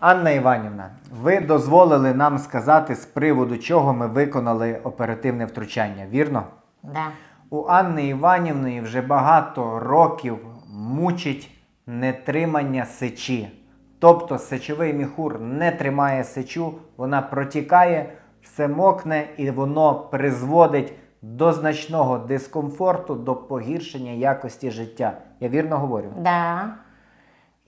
Анна Іванівна, ви дозволили нам сказати з приводу чого ми виконали оперативне втручання, вірно? Да. У Анни Іванівної вже багато років мучить нетримання сечі. Тобто сечовий міхур не тримає сечу, вона протікає, все мокне і воно призводить до значного дискомфорту, до погіршення якості життя. Я вірно говорю? Да.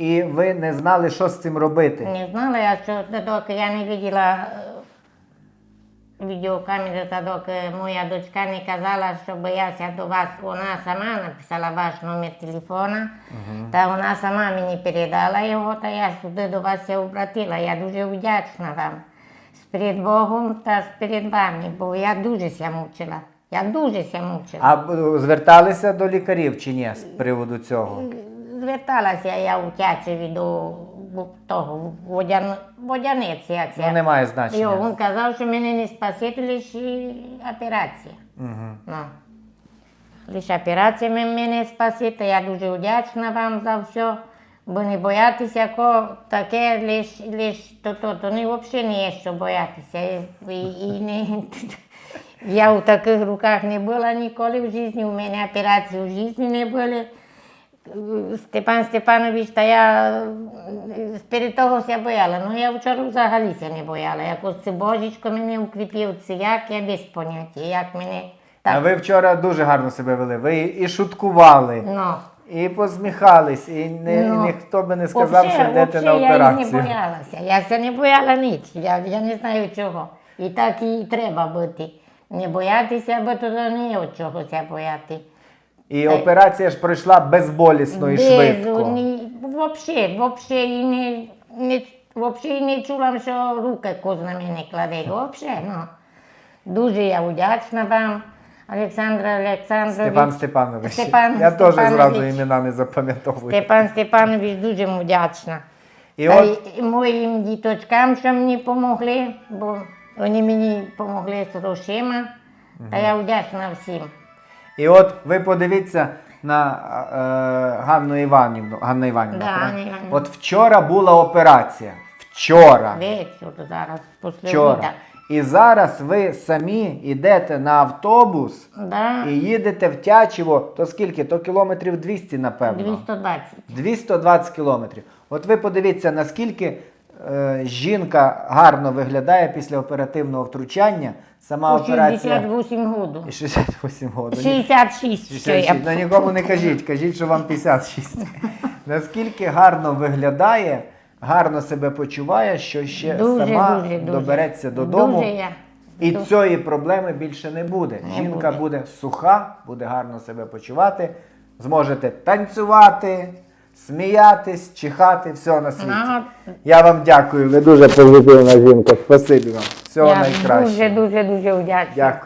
І ви не знали, що з цим робити. Не знала я, що доки я не виділа е, відеокамеру, та доки моя дочка не казала, що боявся до вас, вона сама написала ваш номер телефона, та вона сама мені передала його, та я сюди до вас я обратила. Я дуже вдячна вам. Перед Богом та перед вами, бо я дуже ся мучила. Я дуже ся мучила. А е, зверталися до лікарів чи ні з приводу цього? Зверталася я у Тячеві до того водян, водяниці, як Ну, немає значення. Йо, він казав, що мене не спасить лише операція. Угу. Ну. Лише операція мене спасить, я дуже вдячна вам за все. Бо не боятися ко таке лиш, лиш то, то, то не взагалі не є що боятися. І, і не, я у таких руках не була ніколи в житті, у мене операції в житті не були. Степан Степанович, та я е, перед того ся бояла. Ну я вчора взагалі ся не бояла. Якось це божечко мене укріпив, це як я без поняття, як мене А ви вчора дуже гарно себе вели. Ви і шуткували, Ну, і посміхались, і не, Ну, ніхто би не сказав, вообще- що йдете на вообще Я і не боялася. Я ся не бояла ніч. Я, я не знаю чого. І так і треба бути. Не боятися, бо то не є чого бояти. І операція ж пройшла безболісно і швидко. Ні, вообще, вообще і не, не, вообще і не чула, що руки коз на мене кладе. Вообще, ну. Дуже я вдячна вам, Олександр Олександрович. Степан Степанович. Степан Я теж зразу імена не запам'ятовую. Степан Степанович дуже вдячна. І от й моїм діточкам, що мені допомогли, бо вони мені допомогли з грошима. Та я вдячна всім. І от ви подивіться на е, Ганну Іванівну. Ганна Іванівна. Да, правильно? Ганна Іванівна. От вчора була операція. Вчора. Вечір зараз, після Вчора. обіда. І зараз ви самі йдете на автобус Да, і їдете в Тячево, то скільки? То кілометрів 200, напевно. 220. 220 кілометрів. От ви подивіться, наскільки е, жінка гарно виглядає після оперативного втручання. Сама У операція 68 году. І 68 років. 66, 66. Ну нікому не кажіть, кажіть, що вам 56. Наскільки гарно виглядає, гарно себе почуває, що ще Дуже, сама дуже, дуже. добереться додому. Дуже я. І Дуже. цієї проблеми більше не буде. Не Жінка буде. буде суха, буде гарно себе почувати, зможете танцювати, сміятись, чихати, все на світі. Ага. Я вам дякую, ви дуже позитивна жінка. Спасибі вам. Всього я найкращого. дуже, дуже, дуже вдячна. Дякую.